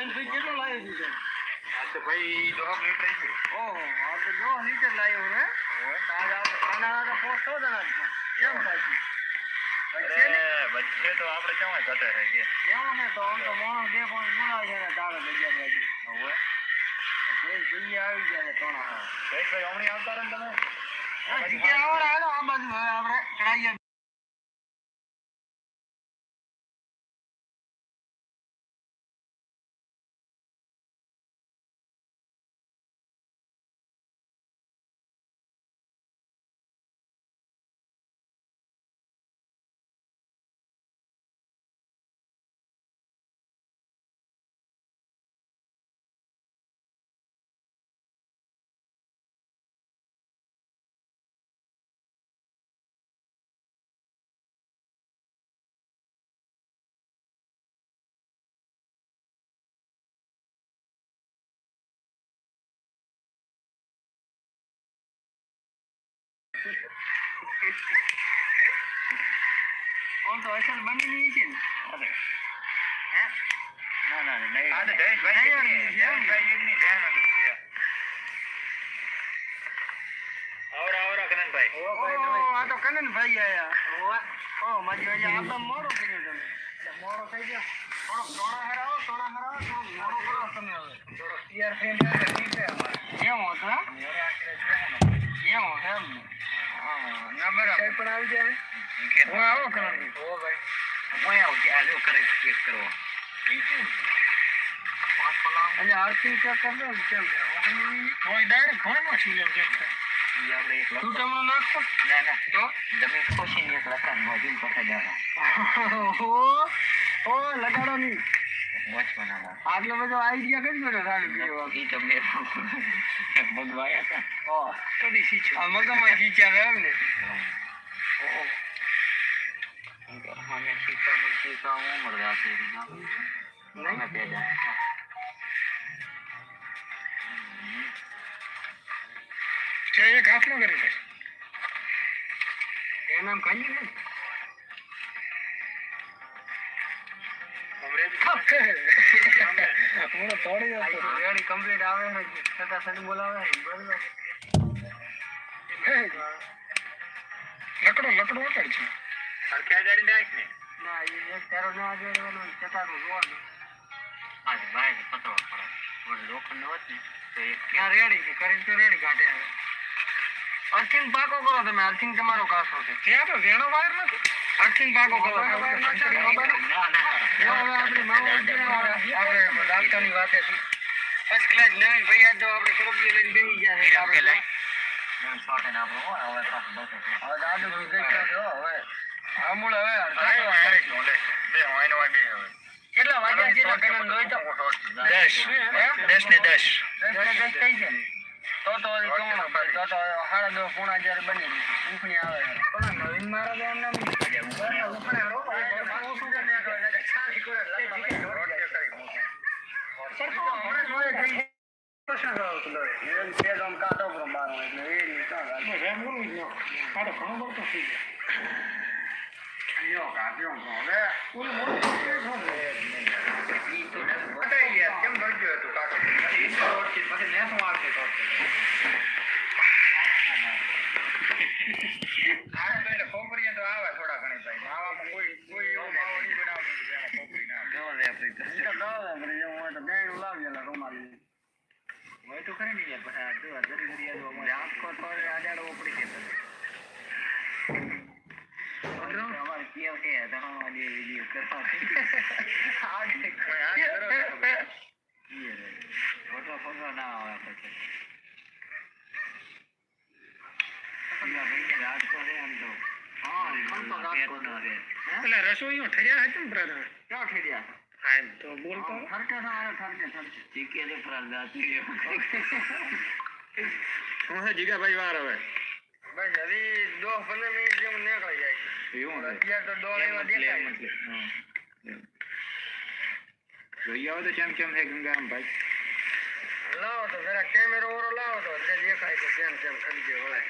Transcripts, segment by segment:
ભાઈ કેટલો લાવ્યો છે આ તો ભાઈ દોઢ લીટર છે ઓહો આ તો દો લીટર લાવ્યો રે આજ આપણે ખાના તો પોસ્ટ હો જણા જ. કેમ થાય ને? તો આપણે કેવા ઘટે છે કે. એવું ને તો આમ તો માણસ બે પાંચ બોલાવે છે ને તારે જગ્યા બાજુ. હવે જગ્યા આવી ગયા છે ત્રણ કઈ હમણાં આવતા રહે ને તમે? આવડે હાલો આ બાજુ હવે આપણે ઓમ તો અસલ બની નહીં છે ને. અરે. હે? ના ના નહીં. આ તો નહીં, જયેશભાઈ નહીં, એકની- નહીં. જયેશભાઈ એકની ધ્યાન હતું આવરા આવરા કનનભાઈ. ઓહો, આ તો કનનભાઈ આયા. ઓ માજી આજે આ તો મોડું કર્યું તમે. મોડો થઈ ગયો. થોડોક ટોણા હરાવો ટોણા હરાવો થોડુંક કરો. તમે હવે. થોડો તૈયાર થઈને ઠીક છે અમારે. કેમ હતો. કેમ હતો એમ? ને? બરાબર. પણ આવી જાય હું આવો કનનભાઈ ઓ ભાઈ હું આવું કે આ કરે ચેક કરો એટલે આરતી ચેક કરી છે હોય ડાયરેક્ટ ઘરમાં છું તું તમને નાખો ના ના તો જમીન ખોસીને એક લખાણ મોઢું પકડી ઓ લગાડો નહીં વોચ બનાવવા આટલો બધો આઈડિયા કઈ બધો સારું કર્યો ઈ તમને મગવાયા હતા ઓ કદી શીખ્યો આ મગમાં શીખ્યા છે એમ ને મને શીખવાનું શીખવા ઉમર જાતી નહીં પેદા છે એક હાથમાં કરી દે એમ એમ કહીએ ને બોલાવે બરોબર લકડો લકડો છે ને એ એક તારો ના જોડવાનું છતાં જોવાનું આજે ભાઈ પતવા પડે લોખંડ હોત તો એ ક્યાં રેડી છે કરીને તો રેડી કાઢે અર્થિંગ પાકો કરો તમે અર્થિંગ તમારો કાસો છે ત્યાં તો વેણો વાયર નથી અર્થિંગ પાકો કરો ના ના જો હવે આપણી મામા આપણે રાજકારણની વાતે ફર્સ્ટ ક્લાસ નવીન ભાઈ આજ તો આપણે સ્કોર્પિયો લઈને બેસી ગયા છે આપણે. કેટલા વાગ્યા છે દસ. ને દસ. દસ થઈ છે. તો તો. તો તો સાડા દસ પૂણા હજાર બની ગઈ આવે. પણ નવીન મારા નામ કાઢ્યો હવે. ઈ તો બતાવી ગયા કેમ ભરજો હતું કાકો પછી ઈ તો રોડથી પછી નેસું આવશે તો આ તો એને ખોપરીએ તો આવે થોડા ઘણી ભાઈ માવામાં કોઈ કોઈ એવો માવો નહીં બનાવતો કે જેમાં ખોપરી ના આવે. ઈ તો દવા ભરી જેવું હોય તો બેન લાવી એલા રૂમાલી. હોય તો ખરી નહીં યાર પણ આ જો આ જરી જરી આ જો અમારે આંખો તો આડાડવો પડી છે અમારે કેવ છે ધણવા દે વીડિયો કરવા આ જે કોઈ હાથ કરો તો ઈ રે. ફોટો ફોટો ના આવે પછી પેલા ભાઈને રાજકો છે આમ તો હા, આમ તો રાજકો પેટનો છે. એટલે રસોઈયો ઠર્યા હતા ને બ્રધર ક્યાં ઠર્યા હા તો બોલતો ઠરકે તમારે ઠરકે ઠરકે ચીકે છે પ્રહલાદ એવું હું હે જીગાભાઈ વાર હવે બસ હવે દસ પંદર મિનિટ જેવું નીકળી જાય છે એવું છે. અત્યારે તો દોડ એવા દેખાય છે. જોઈએ આવે તો ચેમ ચેમ છે ગંગારામભાઈ લાવો તો જરા કેમેરો વાળો લાવો તો એટલે દેખાય કે કેમ કેમ કરી દે વળાય.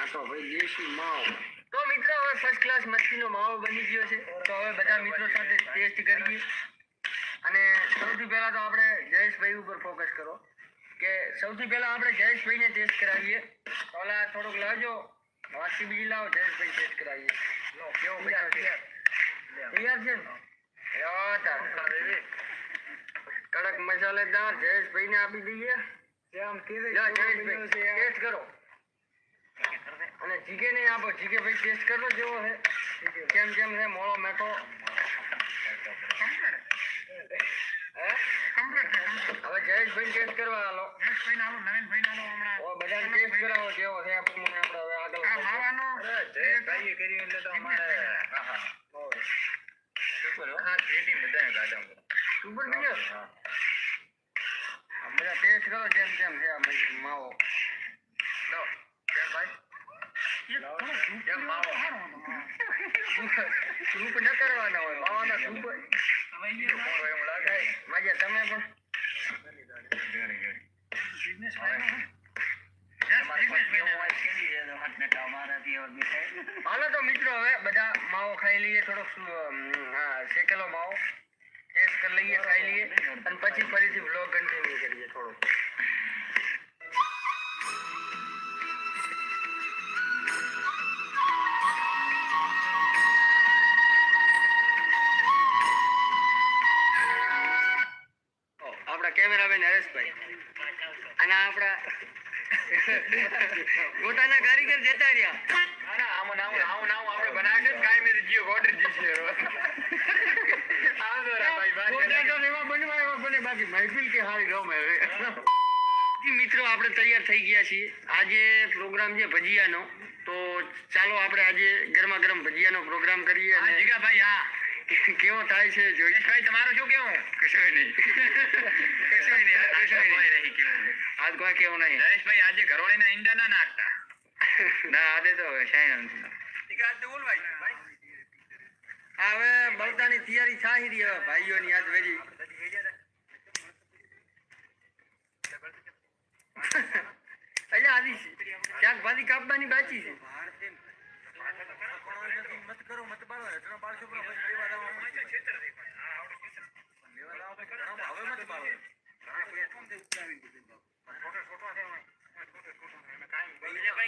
આ તો ભાઈ દેશી માવો. તો મિત્રો હવે ફર્સ્ટ ક્લાસ મચ્છીનો માવો બની ગયો છે. તો હવે બધા મિત્રો સાથે ટેસ્ટ કરીએ. સૌથી પહેલા તો આપણે જયેશભાઈ ઉપર ફોકસ કરો. કે સૌથી પહેલા આપણે જયેશભાઈને ટેસ્ટ કરાવીએ. ઓલા થોડુંક લાવજો. વાસી બીજી લાવો જયેશભાઈ ટેસ્ટ કરાવીએ. લો કેવો તૈયાર છે ને? યો તાર. કડક મસાલેદાર જયેશભાઈને આપી દઈએ. લો, જયેશભાઈ ટેસ્ટ કરો. અને જીગે ને આપો જીગે ભાઈ ટેસ્ટ કરો જેવો છે. કેમ કેમ છે? મોળો મેઠો. હે હવે જયેશભાઈ ટેસ્ટ કરવા હાલો. યશભાઈ નાલો નવીનભાઈ નાલો હમણાં ઓ બધાને ટેસ્ટ કરાવો જેવો છે. આ પ્રમાણે આપણે હવે આગળ આ માવાનો જયેશભાઈએ કર્યું એટલે તો અમારે હા, હા. સુપર હો. હા, creative બધાને કાઢો. બીજો આ બધા ટેસ્ટ કરો જેમ જેમ છે આ માવો લો, કેમ ભાઈ? કેમ માવો? સૂપ ન કરવાના હોય માવાના સૂપ? માજા તમે પણ? હાલો તો મિત્રો હવે બધા માવો ખાઈ લઈએ થોડોક શેકેલો માવો ટેસ્ટ કરી લઈએ ખાઈ લઈએ અને પછી ફરીથી બ્લોગ કન્ટિન્યુ કરીએ થોડો કેમેરામેન હરેશભાઈ અને આપણા પોતાના કારીગર જતા રહ્યા આમાં આવું આમાં, આમાં આપણે બનાવે છે ને કાંઈ મેં તો જીઓ ઓર્ડર જીશે. આવજો બાકી મહેફિલ કે હારી ગમે મિત્રો આપણે તૈયાર થઈ ગયા છીએ. આજે પ્રોગ્રામ છે ભજીયાનો. તો ચાલો આપણે આજે ગરમા ગરમ ભજીયાનો પ્રોગ્રામ કરીએ અને જીગાભાઈ, હા. કેવો થાય છે જોઈ? તમારો તમારું શું કેવો? કશુંય નહીં. કશુંય નહીં, કશુંય નહીં. આજ કોઈ કેવું નહીં. નરેશભાઈ, આજે ઘરોળીના ઈંડા ના નાખતા. ના આજે તો શાયન હવે બળતાની તૈયારી છાહી રહી હવે ભાઈઓની યાદ વેરી. એટલે શ્યાક ભાજી કાપવાની બાકી છે. મત કરો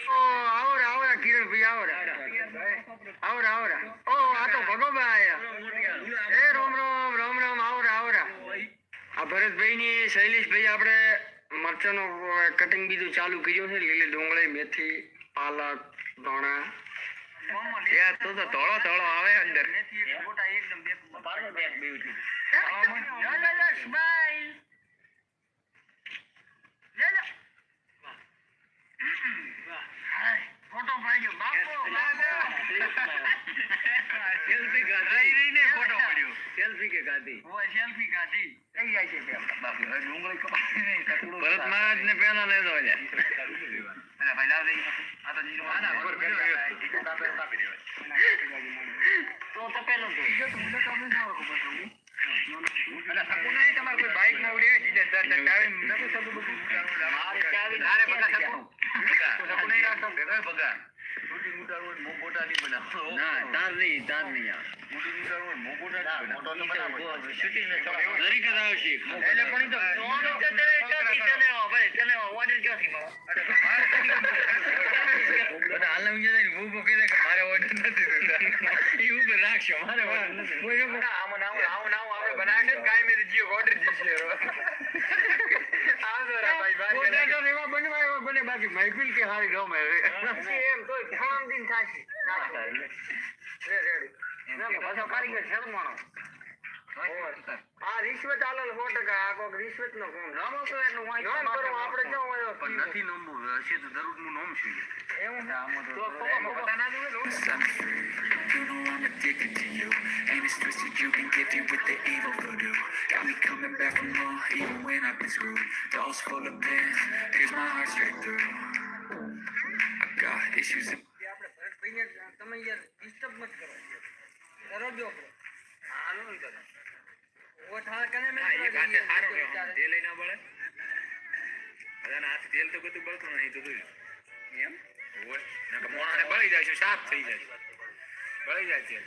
ઓ આવરા આવરા કિરણભાઈ આવરા આવરા આવરા ઓ આ તો ભગોબા આયા એ રોમ રોમ રોમ રોમ આવરા આવરા આ ભરતભાઈ ની શૈલેષભાઈ આપણે મરચાનો કટિંગ બીજું ચાલુ કર્યું છે લીલી ડુંગળી મેથી પાલક ધોણા. યાર, તો ધોળો ધોળો આવે અંદર. ફોટો પાડ્યો બાપો સેલ્ફી કાઢી ફોટો પડ્યો. સેલ્ફી કે ગાધી. સેલ્ફી જાય છે ભરત મહારાજ ને પેલા લઈ અરે ભાઈ લાવ દઈ આ તો જીરો તો તો પેલો તો નહીં તમારે કોઈ બાઈકમાં ઉડે દર ચાવી નતું સકુ બધું મારે ચાવી નારે બગા સકુ સકુ નહીં રાખતો ભેગા. બગા શૂટિંગ ઉતારવું મોટા નહીં બનાવો બધા ઈ ઊભો રાખશો મારે આવું આવું આવું. આપણે બનાવે છે કાઈ મેં જીઓ ઓર્ડર જીશે આવજો રા ભાઈ ભાઈ પોતા તો એવા બનવા એવા બને બાકી મહેફિલ કે હારી ગમે એમ તો ખામ દિન થાશે. આ રિશ્વત આલેલ સો ટકા આ કોક રિશ્વત નો કોમ નમો તો એટલું આપણે પણ નથી નમવું હશે તો દરરોજ નું નામ શું એવું તો પતા ના જોવે Set me free. You know I'm addicted to you. And it's twisted, you've been gifted with the evil voodoo. Got me coming back for more, even when I've been screwed. Dolls full of pain, here's my heart straight through. I got issues in આપણે ભરતભાઈને તમે યાર disturb મત કરો કરો જો હાલો નહીં કરો ઓ થા કને મેં હા, એક હાથે સારો રહ્યો. તેલ ય ના બળે. બધાના હાથે તેલ તો બધું બળતું નહીં તો જોયું. એમ હોય. નકર મોણાને બળી જાય છે, સાફ થઈ જાય. બળી જાય છે.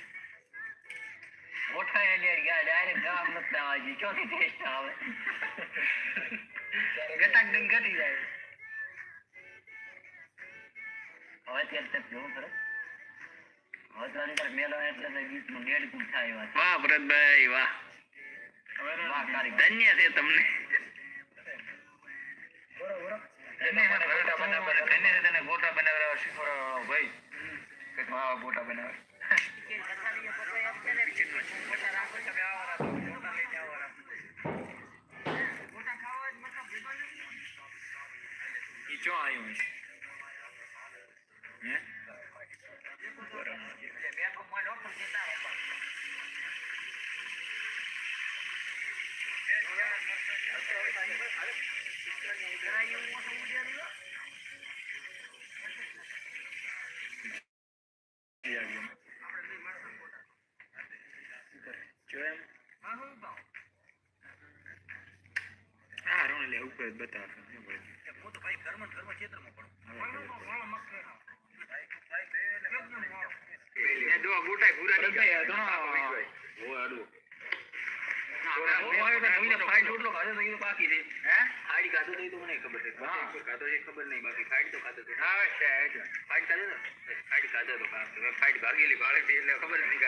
મોટા એટલે ડાયરેક્ટ ગામ નથી આવે ચોથી ટેસ્ટ આવે ગટાક દિન ઘટી જાય હવે તેલ તક જોવું ખરે હવે તો અંદર મેલો એટલે તો ગીતનું ડેડકું થાય વાત વાહ ભરતભાઈ વાહ ધન્ય છે તમને ગોટા બનાવવા એને હે તને ગોટા બનાવવા શીખવાડો ભાઈ. ગોટા બનાવે. ચો આવ્યું હે? હા લે ઉપર જ બતાવે જો પૂરા આડું. ખાધો તો તો ખાધો છે ફાઈડ ખાધો ને? ફાઈડ ખાધો તો કાં તો ફાઈડ ભાગેલી ભાડે એટલે ખબર જ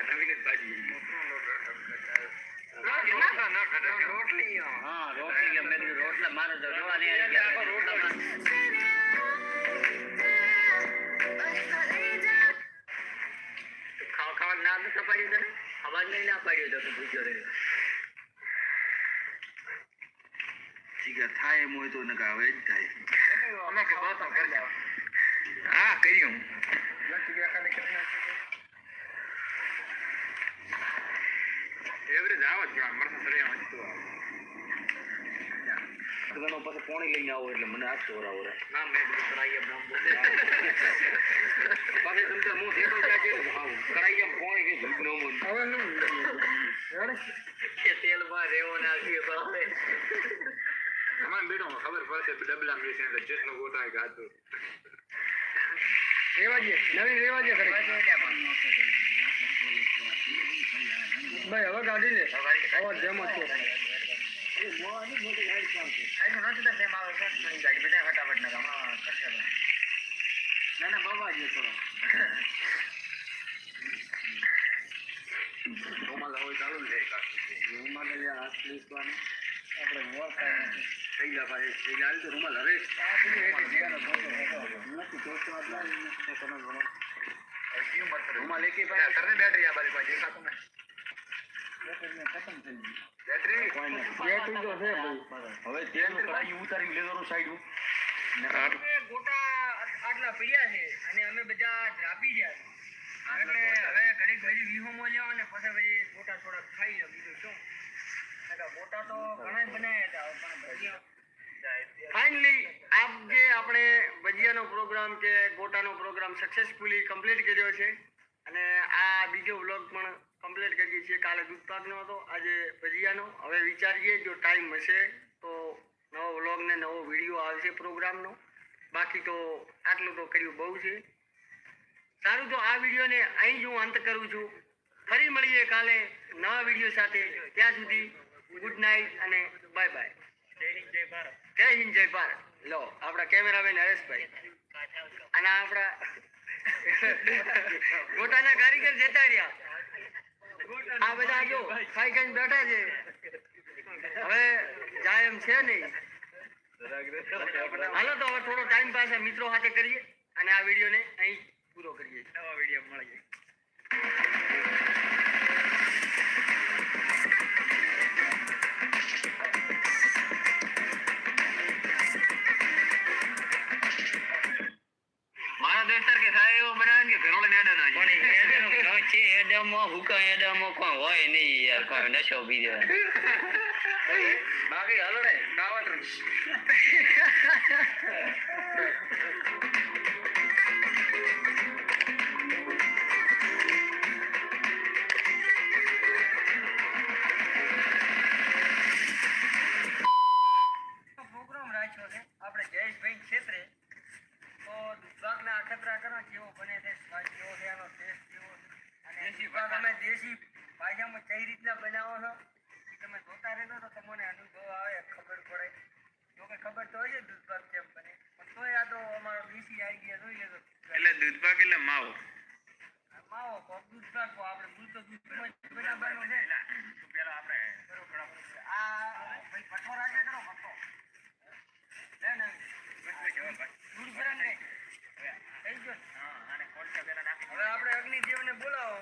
ખાવા ખાવા ના નતા પાડ્યું તને અવાજ નહીં ના પાડ્યો તો તું થાય એમ હોય તો નકા જ થાય હા કર્યું એવરેજ આવે જ પણ મરસા સરે આવે તો ઘણો પછી પોણી લઈને આવો એટલે મને આપશો ઓરા ઓરા ના મેં કરાઈ પાછે તમે તો હું થેટો જાય છે કરાઈ એમ પોણી કે દૂધ નો મન કે તેલમાં રેવો નાખ્યું તો હવે અમારે બેટો ખબર પડશે ડબલા મેશે એટલે જેટલો ગોટાય ગાતું રેવાજે નવીન રેવાજે ભાઈ હવે ગાડી લે. અવાજ જેમ હતો ના ના બાબા જે થોડો. રૂમાલ હોય ચાલુ જ રહે ગયા ભાઈ થઈલા હાલ તો રૂમાલ હરે રૂમાલ એકે ભાઈ બેટરી આ બારી પાસે દેખાતું ને બેટરી બેટરી તો છે ભાઈ હવે આટલા પીડ્યા છે અને અમે બધા દ્રાપી ગયા એટલે હવે ઘડીક પછી વિહોમો જાવ અને પછી ગોટા થોડા ખાઈ લો બીજું શું ગોટા તો ભજીયા ફાઇનલી આપ જે આપણે ભજીયાનો પ્રોગ્રામ કે ગોટાનો પ્રોગ્રામ સક્સેસફુલી કમ્પ્લીટ કર્યો છે, અને આ બીજો વ્લોગ પણ કમ્પ્લીટ કરીએ છીએ. કાલે દૂધ પાકનો હતો આજે ભજીયાનો. હવે વિચારીએ જો ટાઈમ હશે તો નવો વ્લોગ ને નવો વીડિયો આવશે પ્રોગ્રામનો. બાકી તો આટલું તો કર્યું બહુ છે. સારું તો આ વિડીયોને અહીં જ હું અંત કરું છું. ફરી મળીએ કાલે નવા વીડિયો સાથે. ત્યાં સુધી ગુડ નાઇટ અને બાય બાય. જય હિન્દ જય ભારત. લો આપણા કેમેરામેન હરેશભાઈ. અને આપણા પોતાના કારીગર જતા રહ્યા. આ બધા જો ખાઈ ખાઈને બેઠા છે. હવે જાય એમ છે નહીં. હાલો તો હવે થોડો ટાઈમ પાસ મિત્રો સાથે કરીએ અને આ વિડીયોને અહીં પૂરો કરીએ. નવા વીડિયો મળીએ છે એડમમાં હુકા એડમમાં કોઈ હોય નહીં યાર કોઈ નશો બીજો બાકી હાલો ને દાવત પાયજામો કઈ રીતના બનાવો છો? તમે જોતા રહેતો તો તમને અનુભવ આવે ખબર પડે. જો કે ખબર તો હોય છે દૂધપાક કેમ બને. પણ તોય આ તો અમારો દેશી ગયા જોઈ લેતો એટલે દૂધપાક એટલે માવો. માવો કોક દૂધપાક આપણે મૂળ તો દૂધ બનાવવાનો છે. પેલા આપણે આ ભાઈ પઠો કરો પઠો ના ના દૂધ ભરાને થઈ હા અને કોણ પેલા નાખી હવે આપણે અગ્નિદેવને બોલાવો.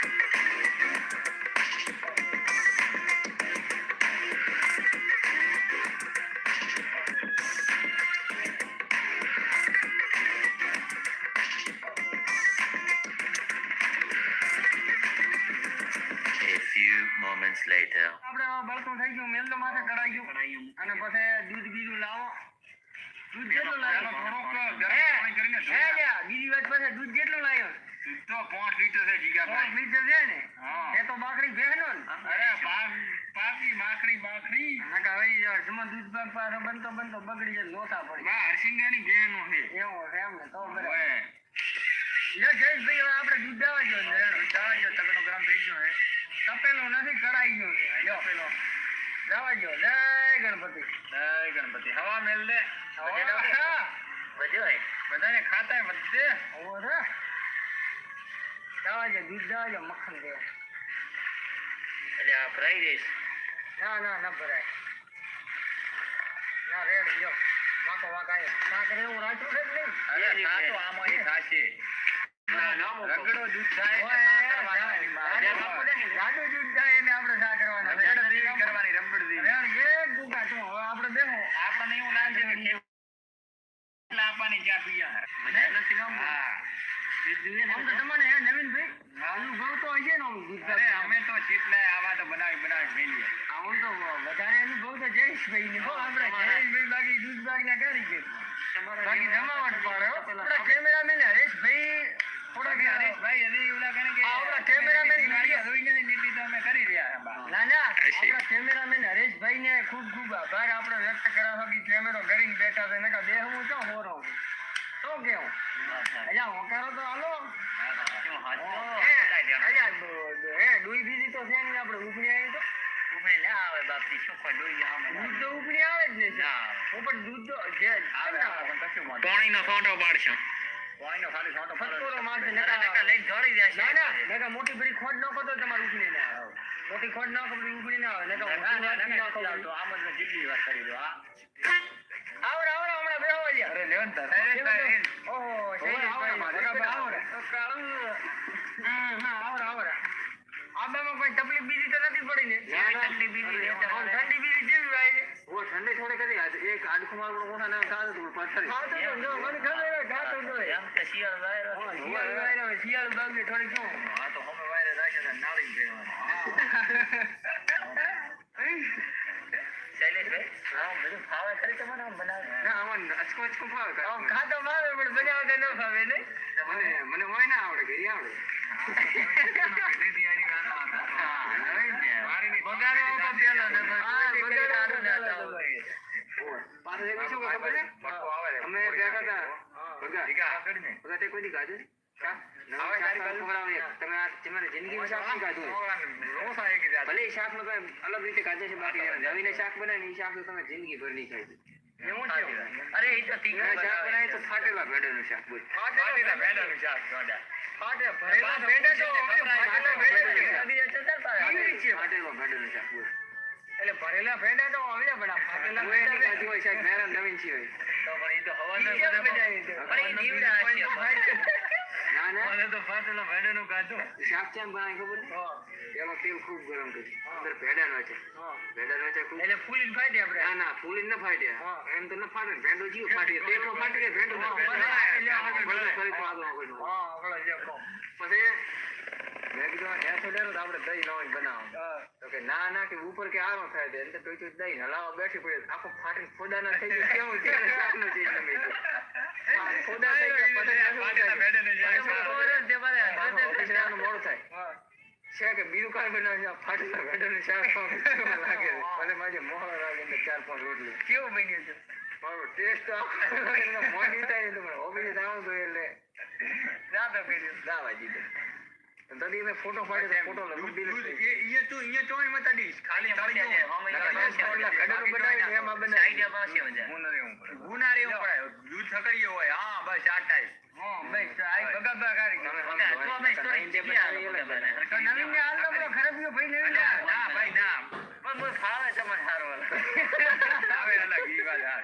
આપણે થઈ ગયું મેલ તો માથે કઢાઈ ગયું. અને પછી દૂધ બીજું લાવો. દૂધ કેટલું લાવ્યો બીજી વાત પછી દૂધ કેટલું લાવ્યો. તો પાંચ લીટર છે જીગા પાંચ લીટર છે ને? એ તો બાકરી બહેનો ને. અરે પાકી બાકરી બાકરી. નકા વળી જાવ જમા દૂધ પાક પાછો બનતો બનતો બગડી જાય લોસા પડી. બા હરસિંગાની બહેનો છે. એવો છે એમ ને તો બરાબર. લે જયેશભાઈ આપણે દૂધ દાવા ગયો ને રેણો. દાવા જો તગડો ગરમ થઈ ગયો હે તપેલું નથી કઢાઈ ગયું છે. લ્યો. પેલો જવા જો જય ગણપતિ. જય ગણપતિ. હવા મેલ દે. બધાને ખાતા બધે. ઓવો છે દાવા ગયો દૂધ જવા જો મખણ દે. એટલે આ ફ્રાઈ રાઈસ. ના ના ના ભરાય. ના રેડ જો વાંકો વાંકાય શાક રેવું રાખ્યું છે કે નહીં? અરે ખાતો આમાં ખાશે રગડો દૂધ થાય ઓય, એટલે જાડું પાક કરવાની. જાડું દૂધ થાય એટલે આપણે શા કરવાના કરવાની રબડ એક ગુગા તું હવે આપણે બેહો આપણને એવું લાગે કે આપવાની ચા પીયા નથી ગમતું. હા આમ તો તમને હે નવીનભાઈ અનુભવ તો હશે ને આમ અમે તો ચીટલે આવા તો બનાવી બનાવી મેલીએ આમ તો વધારે અનુભવ તો જયેશભાઈ ને હો આપણે જયેશભાઈ બાકી દૂધ બાગ ના કરી છે બાકી જમાવટ પાડે કેમેરામેન હરેશભાઈ કેમેરામેન હરેશભાઈ ને ખૂબ ખૂબ આભાર. આપણે વ્યક્ત કરાવો કે કેમેરો કરીને બેઠા છે. નકા બે હું ચો હોરો છું. તો કેવું? અલ્યા હોકારો તો હાલો. હે અલ્યા બ- હે ડુઈ બીજી તો છે ને આપણે. ઉપડી આવી તો. ઉભરી ના આવે બાપી શું ખોટ ડોઈ આમ. દૂધ તો આવે જ ને ના. પણ દૂધ તો જે. આવે, આવે, કશું પાણીનો ફોટો પાડશો. મોટી બધી ખોટ ન તમારે આવે. મોટી ખોટ આવે. આમ જ કરી દો હમણાં બેહો અરે લેવન તાર ઓહો આબામાં કોઈ તકલીફ બીજી તો નથી પડી ને તકલીફ બીજી ઠંડી બીજી ઠંડી થોડી કરી. એક આડખું મારું મોટા ના પથ્થર શિયાળ શું હા તો અમે વાયરે રાખે છે નાળી પહેરવાની શૈલેષભાઈ? હા. બધું ફાવે ખરી તમારે આમ બનાવે. ના આમાં અચકો અચકો ફાવે આમ ખાતો ભાવે પણ બનાવતા ન ફાવે ને? મને મને હોય ના આવડે ઘરી આવડે. હા, નવીન ને. વારીની બગાડો તો પેલો ને બસ. હા, કોઈ બગાડો સારું ના પેલો થવું તો. જોઈએ. એક શું ખબર છે? અમે બેઠા હતા. તે કોઈ દી ખાધું શાક? શાક શાક અલગ રીતે ખાધું છે બાકી નવીને શાક બનાવી ને શાક તો તમે જિંદગીભર નહીં ખાઈ અરે એ તો શાક બનાવે. તો ફાટેલા ભેડાનું શાક બોલ. ફાટે ભરેલા ભેંડા તો ફાટેલા ભેડા છે? ફાટેલો ભેડાનું શાક બોલ. એટલે ભરેલા ભેંડા તો આવે પણ ફાટેલા કોઈ નહીં હોય શાક મેરા નવીન છે હોય. તો પણ એ તો હવાના ઈ કેમ બધામાં- બનાવી છે? પણ એ દીવડા હશે. ના ના મને તો ફાટેલા ભેંડાનું ખાધું. શાક કેમ બનાવે ખબર છે? તેલ ખૂબ ગરમ કરી અંદર ભેડા નાખે હા. ભેડા નાખે ખૂબ એટલે ફૂલીને ફાટી આપણે ના ના ફૂલી ન ફાટ્યા હા. એમ તો ન ફાટે ભેંડો જીવ ફાટી જાય. તેલનો ફાટી ભેંડો ન ફાટે. એટલે આગળ ભલે બોલાય. ફરી પાછું આગળ હા આગળ જે કહો. પછી મેં કીધું આ હેઠો ડેરો આપણે દહીં નવાઈ બનાવો. તો કે ના ના કે ઉપર કે આરો થાય છે. એટલે તો તું દહીં હલાવા બેઠી પડી આખો ફાટીને ફોડાના થઈ ગયું કેવું છે. ફોડા થઈ મોડું થાય. છે કે બીજું કાંઈ બનાવે છે? ફાટેલા ભેંડાનું શાક ખાવાનું લાગે છે? ભલે મારે મોહળા લાગે ને ચાર પાંચ રોટલી. કેવું બન્યું છે? મારો ટેસ્ટ મોડી થાય ને તમારે ઓબીને દાવ તો એટલે. ના તો કર્યું. દાવા તદી મેં ફોટો તું મતા ખાલી જાય, હમ, ના, અહીંયા ના, પાસે ના, બનાવી ને એમાં બનાવી. પાસે મજા ગુના રહેવું પડે. દૂધ થકડીયો હોય. હા બસ આ ટાઈપ હા બસ આ બગાબા કારી તમે તો અમે સ્ટોરી બનાવી બનાવી નવીન ને હાલ નંબર ખરાબ ગયો ભાઈ નવીન ના ભાઈ ના. પણ મને ફાવે છે મને આવે અલગ ઈ વાત હાલ.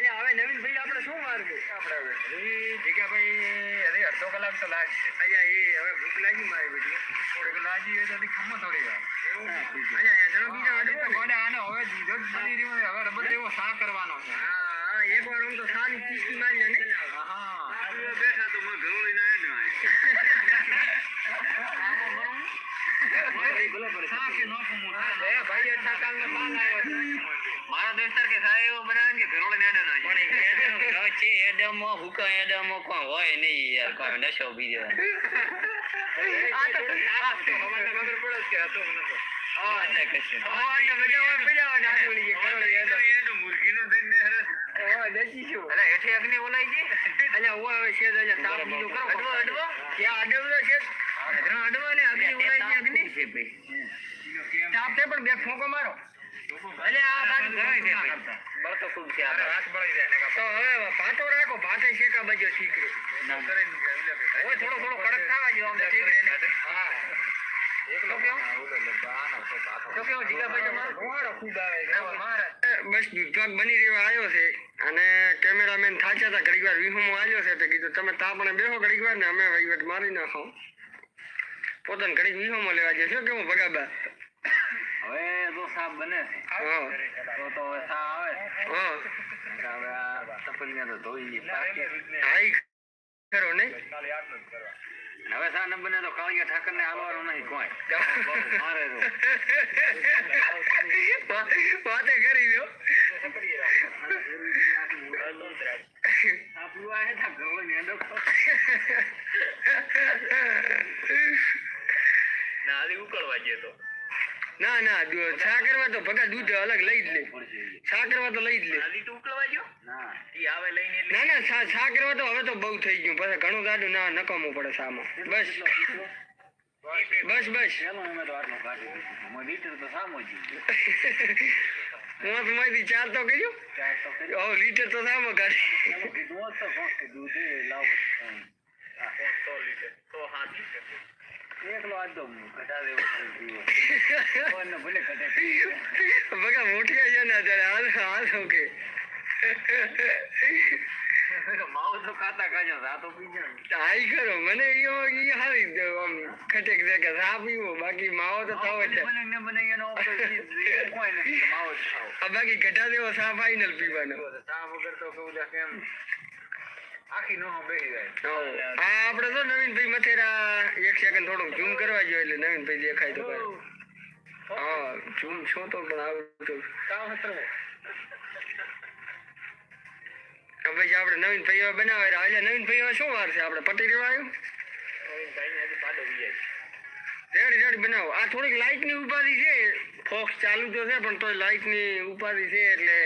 અલ્યા હવે નવીન ભાઈ આપણે શું મારવું? આપણે હવે એ જગ્યાભાઈ અરે અડધો કલાક તો લાગશે. અહીંયા એ હવે ભૂખ લાગી મારી બેટી થોડીક લાગી હોય તો ખમો થોડી વાર. બીજા આને હવે દૂધ જ બની રહ્યું હવે રબર એવો શા કરવાનો છે? હા એક વાર હું તો સારી ચીસકી મારી ને. હા. બેઠા તો ઘણું લઈને ભાઈ આવ્યો છે મારા દોસ્તાર કે સાહેબ એવો બનાવે કે. પણ એડમ છે એડમમાં હુકા એડમમાં કોઈ હોય નહીં યાર કોઈ નશો બીજો આ તો આ તો હવાના ખબર પડે છે, આ તો મને તો. હા ને કશું હવાના બધા હોય પીડા હોય ને હાથ વળી ગયા, કરોળી ગયા તો. ઓય, દેશી હેઠે અગ્નિ ઓલાઈ ગઈ અલ્યા, ઓય, છે અલ્યા તાપ બીજો કરો. અડવો, અડવો? ત્યાં અડવલો છે. ત્રણ ને અગ્નિ ઓલાઈ અગ્નિ. છે ભાઈ. તાપ છે પણ બે ફોંકો મારો. અલે આ બાજુ ઘણો છે બળતો ખૂબ છે અરે હાથ બળી જાય તો. હવે ભાતો રાખો ભાતે શેકા બાજુ ઠીક રે. થોડો થોડો કડક થવા જો આમ તો ઠીક રહે ને. હા. તો કેવું? તો કેવું જીગાભાઈ તમારું? ધુવાડો ખૂબ આવે છે. ના, મારા. બસ વિભાગ બની રહ્યો આવ્યો છે. અને કેમેરામેન થાચ્યા હતા ઘડીક વાર વિહોમાં આવ્યો છે તો કીધું તમે તાપણે બેહો ઘડીક વાર ને અમે વહીવટ મારી નાખો. પોતાને ઘડી વિહોમાં લેવા જશો શું કેવું ભગાબા? હવે જો સાપ બને છે. તો તો હવે સા આવે. હા. તપલિયા તો ધોઈ. હા હવે સા ન બને તો કાળિયા ઠાકર ને આવવાનું નહીં કોઈ. મારે વાતે કરી દો આપણું આ ઘરોળે ને આલી ઉકળવા જતો ના ના દુ- તો ભગા દૂધ અલગ લઈ જ લે. ચા તો લઈ જ લે. આલી તો ઉકળવા ગયો? ના. ઈ આવે લઈને એટલે ના ના ચા તો હવે તો બહુ થઈ ગયું. પછી ઘણું દાડું ના નકામવું પડે સામો બસ. બસ બસ. મોતમાંથી ચાર તો કર્યું? ઓ લીટર તો સામો કાઢી તો દૂધ લાવો હમ. લીટર. તો સાત લીટર. એકલો આજ તો ઘટા દેવો ભલે ઘટે બગા મોટી છે ને અત્યારે. હાલ હાલ ઓકે. માવો તો ખાતા ખાજો રાતો પીજો આઈ કરો. મને ઈયો ઈ હારી દે આમ ખટેક દે કે પીવો. બાકી માવો તો થાવ જ છે. બને ને બને એનો કોઈ માવો આ બાકી ઘટા દેવો ચા ફાઈનલ પીવાનો. સાફ વગર તો કેવું છે કેમ આખી નો બેસી જાય. આ આપણે નવીનભાઈ મથેરા એક સેકન્ડ થોડુંક ઝૂમ કરવા જોઈએ એટલે નવીનભાઈ દેખાય તો હા ઝૂમ છો તો પણ કામ હવે પછી આપણે નવીન ભાઈઓ બનાવે એટલે નવીન ભાઈઓ શું વાર છે આપણે પટી રેવાયું રેડી રેડી બનાવો. આ થોડીક લાઇટની ઉપાધિ છે. ફોક્સ ચાલુ તો છે પણ તોય લાઇટની ઉપાધિ છે એટલે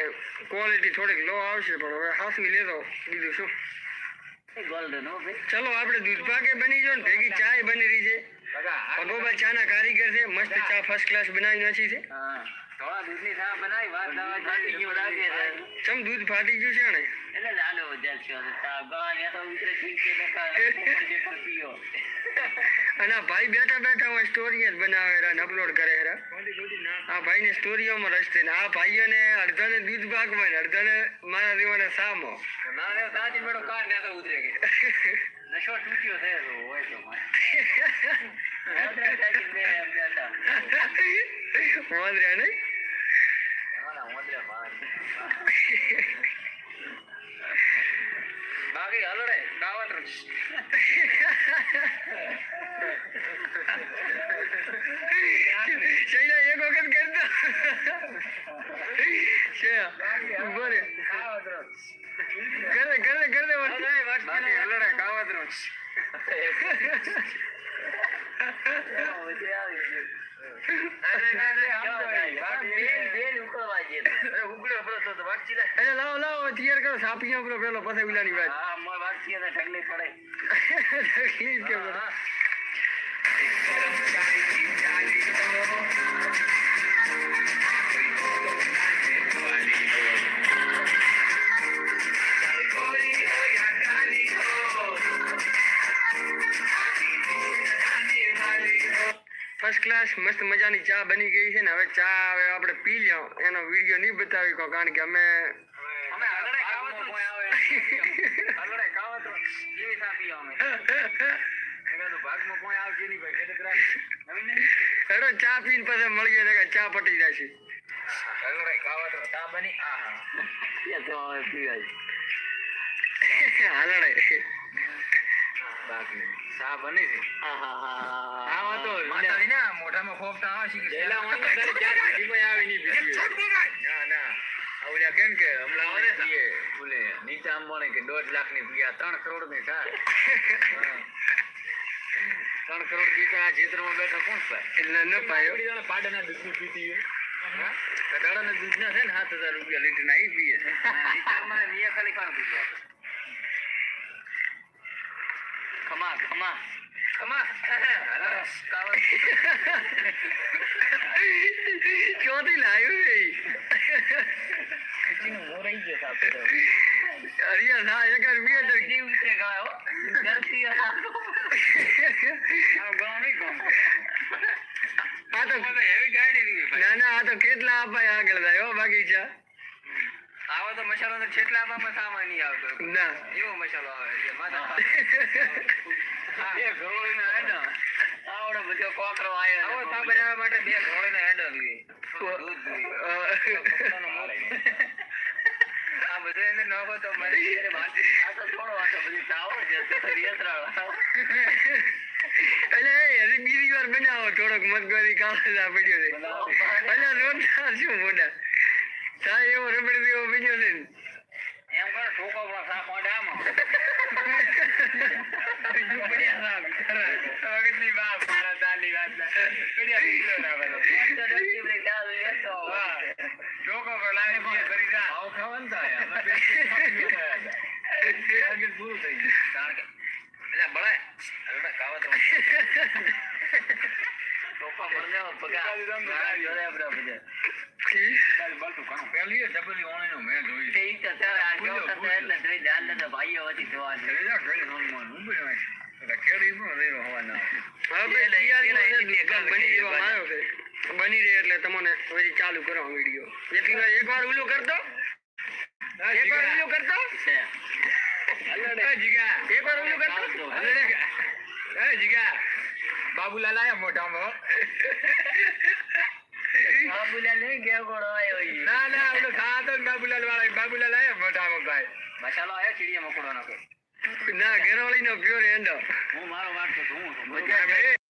ક્વોલિટી થોડીક લો આવશે. પણ હવે હાસવી લેતો બીજું શું? ગોલ્ડન હો ભાઈ ચલો આપણે દૂધ પાકે બની જો ને ભેગી ચાય બની રહી છે. ભગોબા ચાના કારીગર છે મસ્ત ચા ફર્સ્ટ ક્લાસ બનાવી નાખી છે. હા. ચમ દૂધ ફાટી ગયું છે ને? એટલે વધારે છે. તો ઉતરે ઠીક છે અને ભાઈ બેઠા બેઠા હોય સ્ટોરી જ બનાવે રહ્યા અપલોડ કરે રહ્યા આ ભાઈને સ્ટોરીઓમાં રસ થઈને આ ભાઈઓ ને અડધા ને દૂધ ભાગમાં ને અડધાને મારા દેવાને સામો. ના સાચી મેળો કાર ને તો ઉતરે કે. નશો તૂટ્યો તો હોય તો મારે ઉતરે સાચી મેં એમ બેઠા વાંદરા નહીં બાકી હલડે કાવતરો શૈલા એક વખત કરતો છે ઊભો રે કરે કરે કરે બાકી હલડે કાવતરો અરે લાવો લાવો તૈયાર કરો સાપિયા પેલો પેલો પછી ઉલાની વાત તકલીફ કે બોલો. ફર્સ્ટ ક્લાસ મસ્ત મજાની ચા બની ગઈ છે ને હવે ચા હવે આપણે પી લ્યો. એનો વીડિયો નહીં બતાવી કો કારણ કે અમે ચા પીને પછી મળીએ ને ચા પટી જાય છે. હલડે કાવતરો બની તો માતાજી ના મોઢામાં ખોફતા આવે છે કે પેલા વાંધો તારી ચા આવી નહીં બીજી ના ના. આવડ્યા કેમ કે હમણાં આવે ને બોલે નીચા અંબાણી કે દોઢ લાખની પીયા ત્રણ કરોડની થાય. ત્રણ કરોડ પીતા આ ક્ષેત્રમાં બેઠા કોણ પાય એટલે ન પાયો. પાડાના દૂધની પીતી હોય કડાળાના દૂધ ના છે ને સાત હજાર રૂપિયા લીટર ના એ પીએ ખાલી મિયા ખલીફાનું દૂધ વાપરે. on, come on. Come on. ચોથી લાવ્યું રે ખીચીનું મોં રહી ગયો સાહેબ તો. અરિયા ના જીવ ગયો હો. આ તો. ના ના આ તો કેટલા અપાય આગળ જાય હો બગીચા તો મસાલો ને છેટલા આપવામાં સામાન નહીં આવતો ના એવો મસાલો આવે એટલે માતા ખાવા. બે ઘોડીનો હેડો. આવડો બધો કોકરો આયો આવો સા બનાવવા માટે બે ઘોડીનો હેડો જોઈએ. દૂધ જોઈએ. આ બધું એને નાખો તો મારે ઘરે આ તો બધી ચાવો છે. તો એટલે એ હજી બીજી વાર બનાવો થોડોક મગજરી કાળા પડ્યો છે એટલે રોટલા શું મોટા ચા એવો રબડ જેવો બીજો છે એમ કરો ઠોકો પણ સા મોઢામાં. વખતની વાત, મારા ચાની વાત ના. પડ્યા કિલો ના બધા. ઠોકો પણ લાવી દઈએ ફરી જા. ટાર્ગેટ પૂરું થઈ ગયું. કારણ કે- અલ્યા બળે. હલડા કાવતરો. ઠોકો પગાર. જોડે બધા. ઊભી એટલે બની રહે એટલે તમને પછી ચાલુ કરો વીડિયો એક વાર ઓલું કરતો એક વાર ઓલું કરતો જીગા. એક વાર ઓલું કરતો. જીગા. બાબુલાલ આયા મોઢામાં ના ના ઓલો ખાતો બાબુલાલ વાળા. બાબુલાલ આવ્યો મોઢામાં ભાઈ. મસાલો આવ્યો ચીડિયા મકોડો ના ઘેરવાળી નો પ્યોર એન્ડો હું મારો વાત તો હું.